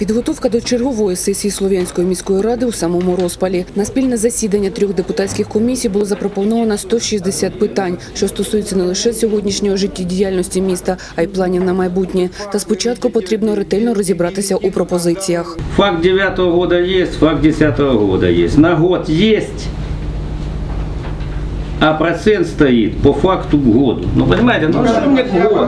Підготовка до чергової сесії Слов'янської міської ради у самому розпалі. На спільне засідання трьох депутатських комісій було запропоновано 160 питань, що стосуються не лише сьогоднішнього життєдіяльності міста, а й планів на майбутнє. Та спочатку потрібно ретельно розібратися у пропозиціях. Факт девятого року є, факт десятого року є. На год есть, а процент стоит по факту к году. Ну, понимаете, ну что мне к году?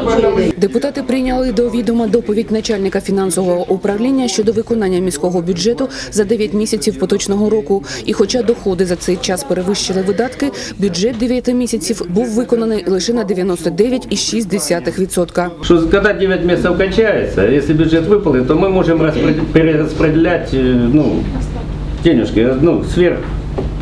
Депутати прийняли до відома доповідь начальника фінансового управління щодо виконання міського бюджету за 9 місяців поточного року. І хоча доходи за цей час перевищили видатки, бюджет 9 місяців був виконаний лише на 99,6%. Что когда 9 месяцев кончается, если бюджет выполнен, то мы можем распред- перераспределять э, ну, денежки, ну, сверх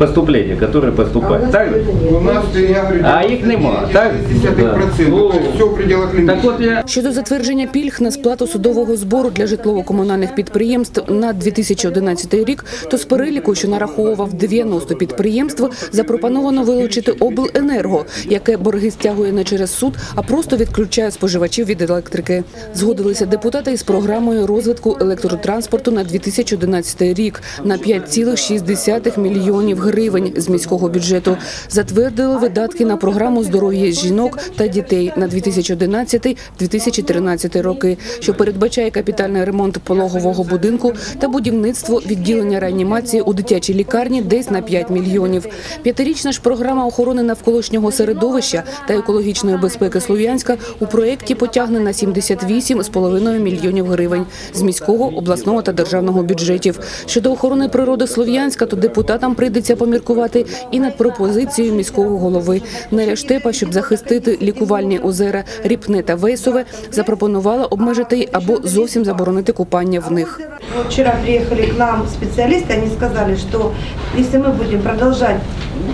поступления, которые поступают. Так? У нас, я говорю, А их нема, так? 50 Да. процентов. Ну, все в пределах лимита. Так вот я Щодо затвердження пільг на сплату судового збору для житлово-комунальних підприємств на 2011 рік, то з переліку, що нараховував 90 підприємств, запропоновано вилучити обленерго, яке борги стягує не через суд, а просто відключає споживачів від електрики. Згодилися депутати із програмою розвитку електротранспорту на 2011 рік на 5,6 мільйонів гривень з міського бюджету. Затвердили видатки на програму здоров'я жінок та дітей на 2011-2013 роки, що передбачає капітальний ремонт пологового будинку та будівництво відділення реанімації у дитячій лікарні десь на 5 мільйонів. П'ятирічна ж програма охорони навколишнього середовища та екологічної безпеки Слов'янська у проєкті потягне на 78,5 мільйонів гривень з міського, обласного та державного бюджетів. Щодо охорони природи Слов'янська, то депутатам прийдеться поміркувати і над пропозицією міського голови Неля Штепа, щоб захистити лікувальні озера Ріпне та Вейсове, запропонувала обмежити або зовсім заборонити купання в них. Вот вчера приехали к нам специалисты, они сказали, что если мы будем продолжать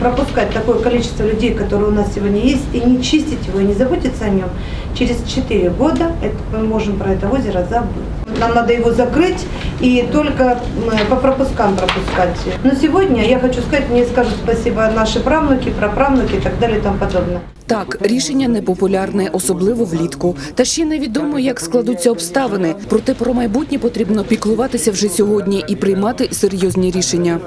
пропускать такое количество людей, которые у нас сегодня есть, и не чистить его, и не заботиться о нем, через 4 года это, мы можем про это озеро забыть. Нам надо его закрыть и только по пропускам пропускать. Но сегодня я хочу сказать, мне скажут спасибо наши правнуки, праправнуки и так далее и тому подобное. Так, рішення непопулярне, особливо влітку. Та ще невідомо, як складуться обставини. Проте про майбутнє потрібно піклуватися вже сьогодні і приймати серйозні рішення.